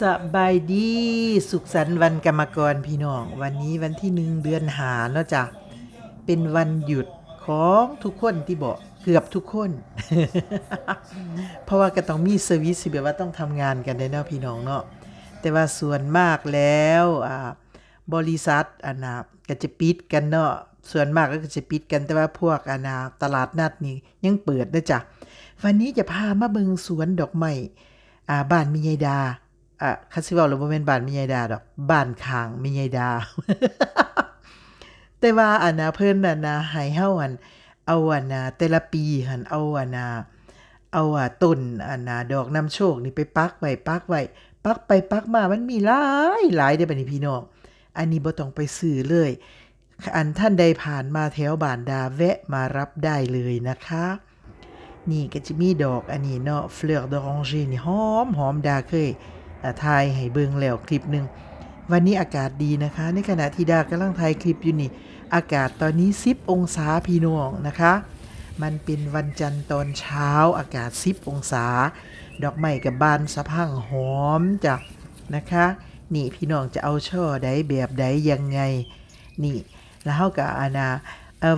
สบายดีสุขสันต์วันกรรมกรพี่น้อง วันนี้วันที่หนึ่งเดือนหาเนาะจ้ะเป็นวันหยุดของทุกคนที่บอกเกือบทุกคน เพราะว่าก็ต้องมีเซอร์วิสแบบว่าต้องทำงานกันได้เนาะพี่น้องเนาะแต่ว่าส่วนมากแล้วบริษัทอันนะก็จะปิดกันเนาะส่วนมากก็จะปิดกันแต่ว่าพวกอันนะตลาดนัดนี่ยังเปิดนะจ๊ะวันนี้จะพามาเบิงสวนดอกไม้บ้านมียายดา อะคาสิเว่าหรือบ่แม่นบ้านม่ยายดาดอกบ้านข้างม่ยายดา แต่ว่าอันนะเพิ่นน่ะนะให้เฮาอันเอาอันนะแต่ละปีหันเอาอันนะเอาอะต้นอันนะดอกนำโชคนี่ไปปักไว้ปักไว้ปักไปปักมามันมีหลายหลายเด้อบัดนี้พี่น้องอันนี้บ่ต้องไปซื้อเลย อันท่านใดผ่านมาแถวบ้านดาแวะมารับได้เลยนะคะ นี่ก็จะมีดอกอันนี้เนาะเฟลอร์ดอรองเจนี่หอมหอมดาเคย อ่าถ่ายให้เบิ่งแล้วคลิปหนึ่งวันนี้อากาศดีนะคะ ในขณะที่ดากำลังถ่ายคลิปอยู่นี่ อากาศตอนนี้ 10 องศาพี่น้องนะคะ มันเป็นวันจันทร์ตอนเช้าอากาศ 10 องศา ดอกไม้กับบานสะพังหอมจ้ะนะคะ นี่พี่น้องจะเอาช่อใดแบบใดยังไง นี่ แล้วเฮาก็อานา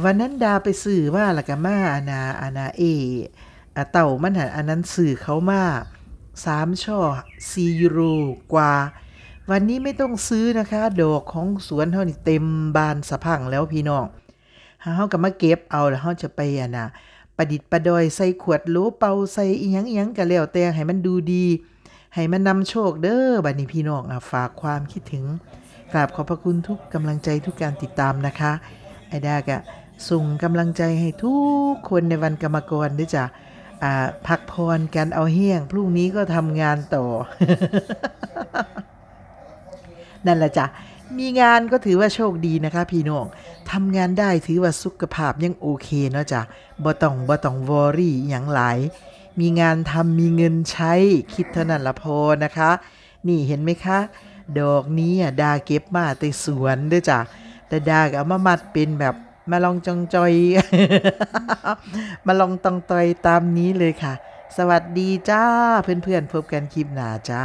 วันนั้นดาไปซื้อว่าละก็มาอานาอานาเอเต่ามันหันอันนั้นซื้อเขามา สามช่อซียูโรกว่า วันนี้ไม่ต้องซื้อนะคะ ดอกของสวนเฮานี่เต็มบานสะพังแล้วพี่น้องเฮาก็มาเก็บเอาแล้วเฮาจะไปอะนะประดิษฐ์ประดอยใส่ขวดโหลเป่าใส่อีหยังอีหยังก็แล้วแต่ให้มันดูดี ให้มันนำโชคเด้อบัดนี้พี่น้องอะฝากความคิดถึงกราบขอบพระคุณทุกกำลังใจทุกการติดตามนะคะไอ้ดากะส่งกำลังใจให้ทุกคนในวันกรรมกรด้วยจ้ะ พักพรกันเอาเฮี้ยง พรุ่งนี้ก็ทำงานต่อ นั่นแหละจ้ะ มีงานก็ถือว่าโชคดีนะคะ พี่น้องทำงานได้ถือว่าสุขภาพยังโอเคเนาะจ้ะบ่ต้องบ่ต้องวอรี่อย่างหลาย มีงานทำมีเงินใช้ คิดเท่านั้นละพอนะคะ นี่เห็นไหมคะ ดอกนี้อะดาเก็บมาแต่สวนด้วยจ้ะแต่ดาก็เอามามัดเป็นแบบ มาลองจองจอย มาลองตองตอยตามนี้เลยค่ะ สวัสดีจ้าเพื่อนๆพบกันคลิปหน้าจ้า